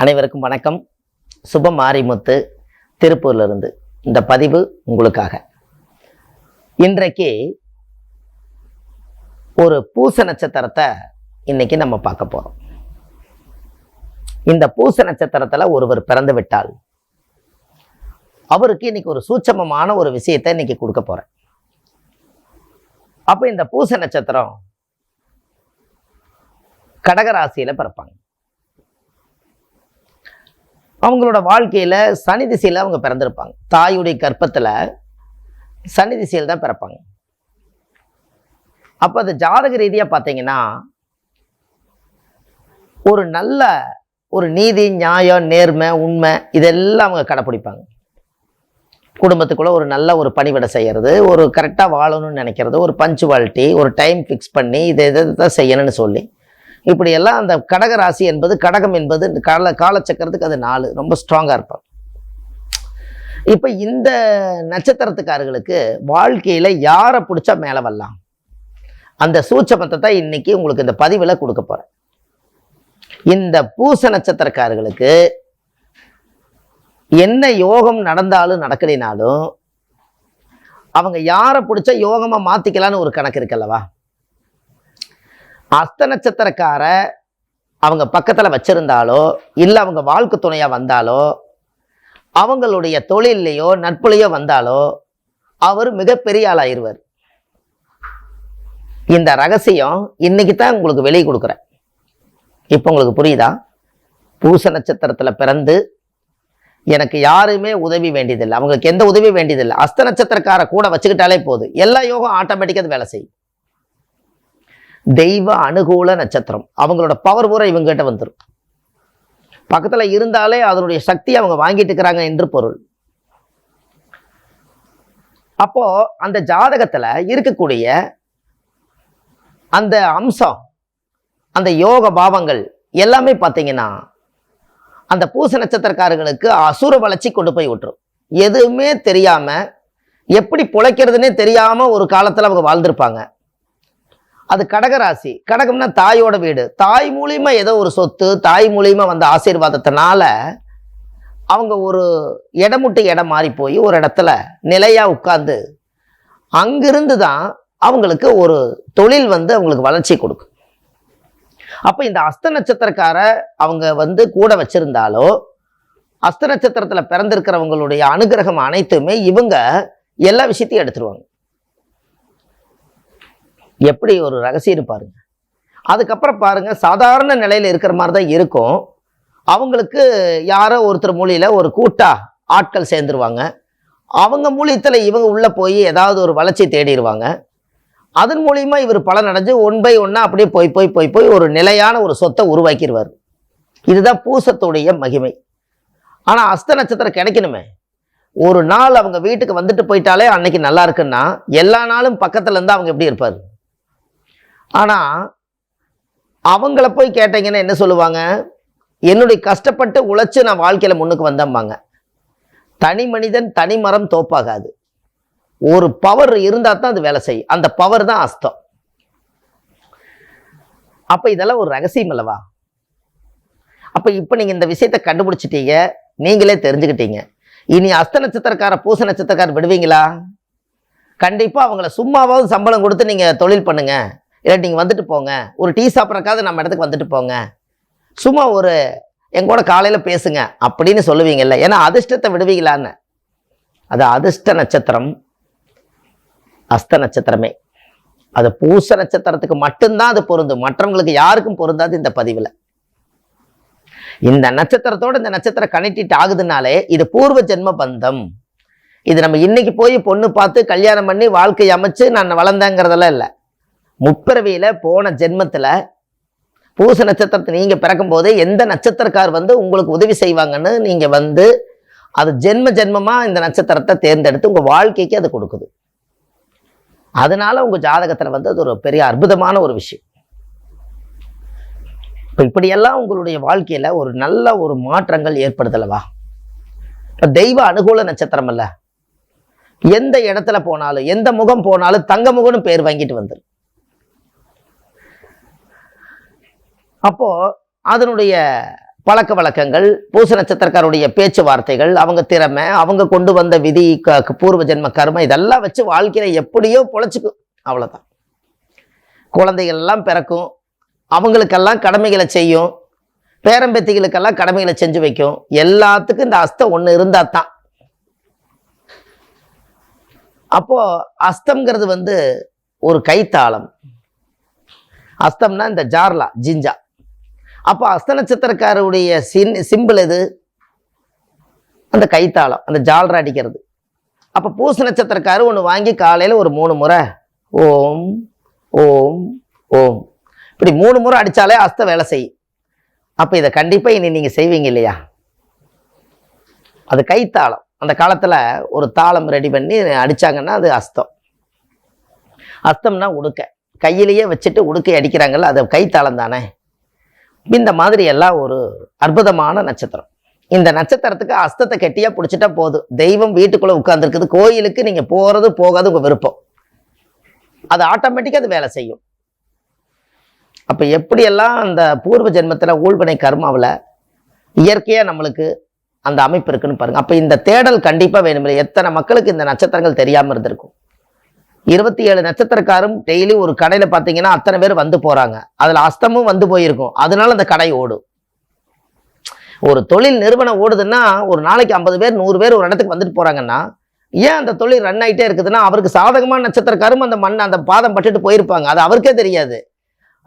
அனைவருக்கும் வணக்கம். சுப மாரிமுத்து திருப்பூர்ல இருந்து இந்த பதிவு உங்களுக்காக. இன்றைக்கு ஒரு பூச நட்சத்திரத்தை இன்னைக்கு நம்ம பார்க்க போறோம். இந்த பூச நட்சத்திரத்தில் ஒருவர் பிறந்து விட்டால் அவருக்கு இன்னைக்கு ஒரு சூட்சமமான ஒரு விஷயத்தை இன்னைக்கு கொடுக்க போகிறேன் அப்போ இந்த பூச நட்சத்திரம் கடகராசியில் பிறப்பாங்க. அவங்களோட வாழ்க்கையில் சனி திசையில் அவங்க பிறந்திருப்பாங்க. தாயுடைய கற்பத்தில் சனி திசையில் தான் பிறப்பாங்க. அப்போ அது ஜாதக ரீதியாக பார்த்தீங்கன்னா ஒரு நல்ல ஒரு நீதி நியாயம் நேர்மை உண்மை இதெல்லாம் அவங்க கடைப்பிடிப்பாங்க குடும்பத்துக்குள்ளே ஒரு நல்ல ஒரு பணிவிடை செய்கிறது ஒரு கரெக்டாக வாழணும்னு நினைக்கிறது ஒரு பஞ்சுவாலிட்டி ஒரு டைம் ஃபிக்ஸ் பண்ணி இதை இதை தான் செய்யணும்னு சொல்லி இப்படியெல்லாம் அந்த கடக ராசி என்பது கடகம் என்பது கால காலச்சக்கரத்துக்கு அது நாலு. ரொம்ப ஸ்ட்ராங்காக இருப்பாங்க. இப்போ இந்த நட்சத்திரத்துக்காரர்களுக்கு வாழ்க்கையில் யாரை பிடிச்சா மேலே வரலாம்? அந்த சூட்சமத்தை தான் இன்னைக்கு உங்களுக்கு இந்த பதிவில் கொடுக்க போகிறேன் இந்த பூச நட்சத்திரக்காரர்களுக்கு என்ன யோகம் நடந்தாலும் நடக்கலைனாலும் அவங்க யாரை பிடிச்சா யோகமாக மாற்றிக்கலான்னு ஒரு கணக்கு இருக்குல்லவா அஸ்த நட்சத்திரக்கார அவங்க பக்கத்தில் வச்சிருந்தாலோ இல்லை அவங்க வாழ்க்கை துணையாக வந்தாலோ அவங்களுடைய தொழிலையோ நட்புலையோ வந்தாலோ அவர் மிகப்பெரிய ஆளாயிருவார். இந்த ரகசியம் இன்னைக்கு தான் உங்களுக்கு வெளியே கொடுக்குறேன். இப்போ உங்களுக்கு புரியுதா? பூச நட்சத்திரத்தில் பிறந்து எனக்கு யாருமே உதவி வேண்டியதில்லை. அவங்களுக்கு எந்த உதவி வேண்டியதில்லை. அஸ்த நட்சத்திரக்கார கூட வச்சுக்கிட்டாலே போதும் எல்லா யோகம் ஆட்டோமேட்டிக்காக வேலை செய்யும். தெய்வ அனுகூல நட்சத்திரம். அவங்களோட பவர் பூரா இவங்ககிட்ட வந்துடும் பக்கத்தில் இருந்தாலே அதனுடைய சக்தி அவங்க வாங்கிட்டு இருக்கிறாங்க என்று பொருள். அப்போ அந்த ஜாதகத்தில் இருக்கக்கூடிய அந்த அம்சம் அந்த யோக பாவங்கள் எல்லாமே பார்த்தீங்கன்னா அந்த பூச நட்சத்திரக்காரர்களுக்கு அசுர வளர்ச்சி கொண்டு போய் விட்டுரும். எதுவுமே தெரியாம எப்படி பிழைக்கிறதுனே தெரியாம ஒரு காலத்தில் அவங்க வாழ்ந்திருப்பாங்க. அது கடகராசி. கடகம்னா தாயோட வீடு. தாய் மூலியமா ஏதோ ஒரு சொத்து தாய் மூலியமா வந்த ஆசீர்வாதத்தினால அவங்க ஒரு இடமுட்டு இடம் மாறி போய் ஒரு இடத்துல நிலையா உட்கார்ந்து அங்கிருந்து தான் அவங்களுக்கு ஒரு தொழில் வந்து அவங்களுக்கு வளர்ச்சி கொடுக்கும். அப்ப இந்த அஸ்த நட்சத்திரக்கார அவங்க வந்து கூட வச்சிருந்தாலோ அஸ்த நட்சத்திரத்துல பிறந்திருக்கிறவங்களுடைய அனுகிரகம் அனைத்துமே இவங்க எல்லா விஷயத்தையும் எடுத்துருவாங்க. எப்படி ஒரு ரகசியம் பாருங்க. அதுக்கப்புறம் பாருங்க சாதாரண நிலையில் இருக்கிற மாதிரி தான் இருக்கும். அவங்களுக்கு யாரோ ஒருத்தர் மூலியில ஒரு கூட்டா ஆட்கள் சேர்ந்துருவாங்க. அவங்க மூலியத்தில் இவங்க உள்ளே போய் ஏதாவது ஒரு வளர்ச்சி தேடிடுவாங்க அதன் மூலியமாக இவர் பலன் அடைஞ்சு ஒன் பை ஒன்னாக அப்படியே போய் போய் போய் போய் ஒரு நிலையான ஒரு சொத்தை உருவாக்கிடுவார் இதுதான் பூசத்துடைய மகிமை. ஆனால் அஸ்த நட்சத்திரம் கிடைக்கணுமே. ஒரு நாள் அவங்க வீட்டுக்கு வந்துட்டு போயிட்டாலே அன்னைக்கு நல்லா இருக்குன்னா எல்லா நாளும் பக்கத்துல இருந்து அவங்க எப்படி இருப்பார்? ஆனால் அவங்கள போய் கேட்டீங்கன்னா என்ன சொல்லுவாங்க? என்னுடைய கஷ்டப்பட்டு உழைச்சி நான் வாழ்க்கையில் முன்னுக்கு வந்தம்பாங்க. தனி மனிதன் தனி மரம் தோப்பாகாது. ஒரு பவர் இருந்தால் தான் அது வேலை செய்யும். அந்த பவர் தான் அஸ்தம். அப்போ இதெல்லாம் ஒரு ரகசியம் அல்லவா? அப்போ இப்போ நீங்கள் இந்த விஷயத்தை கண்டுபிடிச்சிட்டீங்க. நீங்களே தெரிஞ்சுக்கிட்டீங்க. இனி அஸ்த நட்சத்திரக்கார பூச நட்சத்திரக்கார விடுவீங்களா? கண்டிப்பாக அவங்கள சும்மாவாவது சம்பளம் கொடுத்து நீங்கள் தொழில் பண்ணுங்கள் இல்லை நீங்கள் வந்துட்டு போங்க. ஒரு டீ சாப்பிட்றக்காவது நம்ம இடத்துக்கு வந்துட்டு போங்க. சும்மா ஒரு என் கூட காலையில பேசுங்க அப்படின்னு சொல்லுவீங்கல்ல. ஏன்னா அதிர்ஷ்டத்தை விடுவீங்களான்னு. அது அதிர்ஷ்ட நட்சத்திரம் அஸ்த நட்சத்திரமே. அது பூச நட்சத்திரத்துக்கு மட்டும்தான் அது பொருந்தும். மற்றவங்களுக்கு யாருக்கும் பொருந்தாது இந்த பதிவில். இந்த நட்சத்திரத்தோட இந்த நட்சத்திரம் கனெக்டிட் ஆகுதுனாலே இது பூர்வ ஜென்ம பந்தம். இது நம்ம இன்னைக்கு போய் பொண்ணு பார்த்து கல்யாணம் பண்ணி வாழ்க்கை அமைச்சு நான் வளர்ந்தேங்கிறதெல்லாம் இல்லை. முப்பிறவியில் போன ஜென்மத்தில் பூச நட்சத்திரத்தை நீங்கள் பிறக்கும் போதே எந்த நட்சத்திரக்கார் வந்து உங்களுக்கு உதவி செய்வாங்கன்னு நீங்கள் வந்து அது ஜென்ம ஜென்மமாக இந்த நட்சத்திரத்தை தேர்ந்தெடுத்து உங்கள் வாழ்க்கைக்கு அது கொடுக்குது. அதனால உங்கள் ஜாதகத்தில் வந்து அது ஒரு பெரிய அற்புதமான ஒரு விஷயம். இப்போ இப்படியெல்லாம் உங்களுடைய வாழ்க்கையில் ஒரு நல்ல ஒரு மாற்றங்கள் ஏற்படுதலவா இப்போ தெய்வ அனுகூல நட்சத்திரம் அல்ல. எந்த இடத்துல போனாலும் எந்த முகம் போனாலும் தங்க முகம்னு பேர் வாங்கிட்டு வந்துரு. அப்போது அதனுடைய பழக்க வழக்கங்கள் பூச நட்சத்திரக்காருடைய பேச்சுவார்த்தைகள் அவங்க திறமை அவங்க கொண்டு வந்த விதி க- பூர்வ ஜென்ம கர்மம் இதெல்லாம் வச்சு வாழ்க்கையில எப்படியோ பொழைச்சிக்கும். அவ்வளோதான் குழந்தைகள் எல்லாம் பிறக்கும். அவங்களுக்கெல்லாம் கடமைகளை செய்யும். பேரம்பேத்திகளுக்கெல்லாம் கடமைகளை செஞ்சு வைக்கும். எல்லாத்துக்கும் இந்த அஸ்தம் ஒன்று இருந்தால் தான். அப்போது அஸ்தம்ங்கிறது வந்து ஒரு கைத்தாளம். அஸ்தம்னா இந்த ஜார்லா ஜிஞ்சா. அப்போ அஸ்த நட்சத்திரக்காரருடைய சின் சிம்பிள் எது? அந்த கைத்தாளம் அந்த ஜால்ரா அடிக்கிறது. அப்போ பூச நட்சத்திரக்காரு ஒன்று வாங்கி காலையில் ஒரு மூணு முறை ஓம் ஓம் ஓம். இப்படி மூணு முறை அடித்தாலே அஸ்த வேலை செய்யும். அப்போ இதை கண்டிப்பாக இனி நீங்கள் செய்வீங்க இல்லையா? அது கைத்தாளம். அந்த காலத்தில் ஒரு தாளம் ரெடி பண்ணி அடிச்சாங்கன்னா அது அஸ்தம். அஸ்தம்னா உடுக்க. கையிலேயே வச்சுட்டு உடுக்கை அடிக்கிறாங்கல்ல அது கைத்தாளம் தானே? இந்த மாதிரி எல்லாம் ஒரு அற்புதமான நட்சத்திரம். இந்த நட்சத்திரத்துக்கு அஸ்தத்தை கெட்டியா பிடிச்சிட்டா போதும் தெய்வம் வீட்டுக்குள்ள உட்காந்துருக்குது கோயிலுக்கு நீங்க போறது போகாது உங்க விருப்பம். அது ஆட்டோமேட்டிக்காக அது வேலை செய்யும். அப்ப எப்படியெல்லாம் அந்த பூர்வ ஜென்மத்தில் ஊழ்வினை கர்மாவில் இயற்கையாக நம்மளுக்கு அந்த அமைப்பு இருக்குன்னு பாருங்க. அப்போ இந்த தேடல் கண்டிப்பாக வேணும் எத்தனை மக்களுக்கு இந்த நட்சத்திரங்கள் தெரியாமல் இருந்திருக்கும்? இருபத்தி ஏழு நட்சத்திரக்காரும் டெய்லி ஒரு கடையில் பார்த்தீங்கன்னா அத்தனை பேர் வந்து போகிறாங்க அதில் அஸ்தமும் வந்து போயிருக்கும். அதனால அந்த கடை ஓடும். ஒரு தொழில் நிறுவனம் ஓடுதுன்னா ஒரு நாளைக்கு ஐம்பது பேர் நூறு பேர் ஒரு இடத்துக்கு வந்துட்டு போகிறாங்கன்னா ஏன் அந்த தொழில் ரன் ஆயிட்டே இருக்குதுன்னா அவருக்கு சாதகமான நட்சத்திரக்காரும் அந்த மண் அந்த பாதம் பட்டுட்டு போயிருப்பாங்க. அது அவருக்கே தெரியாது.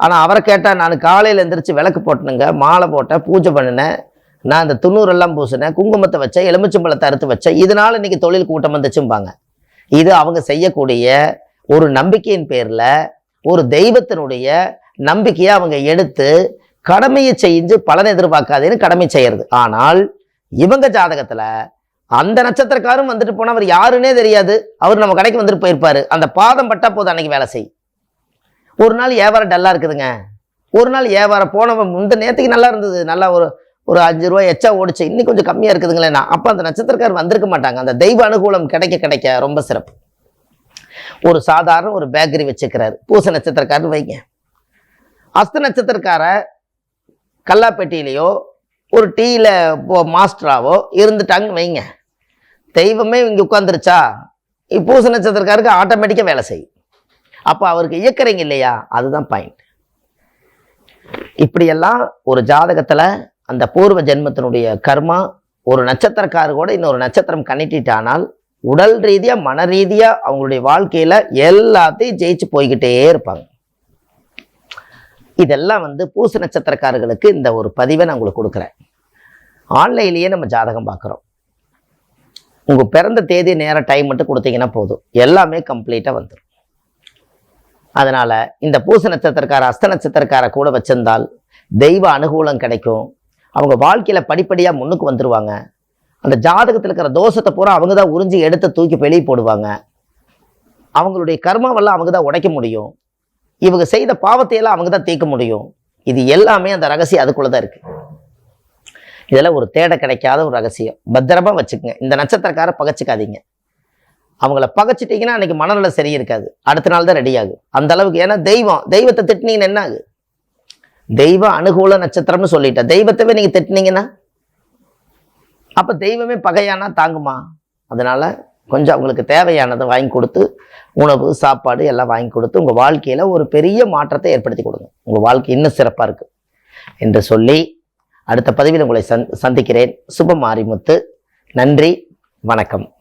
ஆனால் அவரை கேட்டால் நான் காலையில் எந்திரிச்சு விளக்கு போட்டனுங்க மாலை போட்டேன் பூஜை பண்ணினேன் நான் அந்த துண்ணூரெல்லாம் பூசினேன் குங்குமத்தை வச்சேன் எலுமிச்சம்பழத்தை அறுத்து வச்சேன் இதனால் இன்றைக்கி தொழில் கூட்டம் வந்துச்சும்பாங்க. இது அவங்க செய்யக்கூடிய ஒரு நம்பிக்கையின் பேரில் ஒரு தெய்வத்தினுடைய நம்பிக்கையை அவங்க எடுத்து கடமையை செஞ்சு பலன் எதிர்பார்க்காதேன்னு கடமை செய்யறது. ஆனால் இவங்க ஜாதகத்தில் அந்த நட்சத்திரக்காரும் வந்துட்டு போனால் அவர் யாருன்னே தெரியாது. அவர் நம்ம கடைக்கு வந்துட்டு போயிருப்பாரு. அந்த பாதம் பட்டா போதும் அன்னைக்கு வேலை செய். ஒரு நாள் வியாபாரம் டல்லாக இருக்குதுங்க. ஒரு நாள் வியாபாரம் போனவன் முந்த நேரத்துக்கு நல்லா இருந்தது. நல்லா ஒரு ஒரு அஞ்சு ரூபாய் எச்சா ஓடிச்சு இன்னைக்கு கொஞ்சம் கம்மியா இருக்குதுங்களேண்ணா அப்போ அந்த நட்சத்திரக்காரர் வந்திருக்க மாட்டாங்க. அந்த தெய்வ அனுகூலம் கிடைக்க கிடைக்க ரொம்ப சிறப்பு. ஒரு சாதாரண ஒரு பேக்கரி வச்சுக்கிறாரு. பூச நட்சத்திரக்காரர் வைங்க. அஸ்த நட்சத்திரக்கார கல்லாப்பேட்டியிலையோ ஒரு டீயில் மாஸ்டராவோ இருந்துட்டாங்கன்னு வைங்க. தெய்வமே இங்கே உட்காந்துருச்சா பூச நட்சத்திரக்காருக்கு ஆட்டோமேட்டிக்காக வேலை செய்யும். அப்போ அவருக்கு இயக்கிறீங்க இல்லையா? அதுதான் பாயிண்ட் இப்படியெல்லாம் ஒரு ஜாதகத்தில் அந்த பூர்வ ஜென்மத்தினுடைய கர்மா ஒரு நட்சத்திரக்காரு கூட இன்னொரு நட்சத்திரம் கணிட்டிட்டானால் உடல் ரீதியாக மன ரீதியாக அவங்களுடைய வாழ்க்கையில் எல்லாத்தையும் ஜெயிச்சு போய்கிட்டே இருப்பாங்க. இதெல்லாம் வந்து பூச நட்சத்திரக்காரர்களுக்கு இந்த ஒரு பதிவை நான் உங்களுக்கு கொடுக்குறேன். ஆன்லைன்லேயே நம்ம ஜாதகம் பார்க்குறோம். உங்கள் பிறந்த தேதி நேரம் டைம் மட்டும் கொடுத்தீங்கன்னா போதும். எல்லாமே கம்ப்ளீட்டாக வந்துடும் அதனால் இந்த பூச நட்சத்திரக்கார அஸ்த நட்சத்திரக்கார கூட வச்சிருந்தால் தெய்வ அனுகூலம் கிடைக்கும். அவங்க வாழ்க்கையில் படிப்படியாக முன்னுக்கு வந்துடுவாங்க அந்த ஜாதகத்தில் இருக்கிற தோஷத்தை பூரா அவங்க தான் உறிஞ்சி எடுத்து தூக்கி வெளியே போடுவாங்க. அவங்களுடைய கர்மாவெல்லாம் அவங்க தான் உடைக்க முடியும். இவங்க செய்த பாவத்தையெல்லாம் அவங்க தான் தீர்க்க முடியும். இது எல்லாமே அந்த ரகசியம் அதுக்குள்ளே தான் இருக்குது இதெல்லாம் ஒரு தேட கிடைக்காத ஒரு ரகசியம். பத்திரமா வச்சுக்கோங்க. இந்த நட்சத்திரக்கார பகச்சிக்காதீங்க. அவங்கள பகச்சிட்டிங்கன்னா அன்றைக்கி மனநல சரியிருக்காது. அடுத்த நாள் தான் ரெடி ஆகும். அந்த அளவுக்கு ஏன்னா தெய்வம். தெய்வத்தை திட்டினீங்கன்னா என்ன ஆகுது தெய்வ அனுகூல நட்சத்திரம்னு சொல்லிட்டேன் தெய்வத்தவே நீங்க திட்டினீங்கன்னா? அப்ப தெய்வமே பகையானா தாங்குமா? அதனால கொஞ்சம் அவங்களுக்கு தேவையானதை வாங்கி கொடுத்து உணவு சாப்பாடு எல்லாம் வாங்கி கொடுத்து உங்க வாழ்க்கையில ஒரு பெரிய மாற்றத்தை ஏற்படுத்தி கொடுங்க. உங்க வாழ்க்கை இன்னும் சிறப்பா இருக்கு என்று சொல்லி அடுத்த பதிவில் உங்களை சந் சந்திக்கிறேன். சுப மாரிமுத்து. நன்றி. வணக்கம்.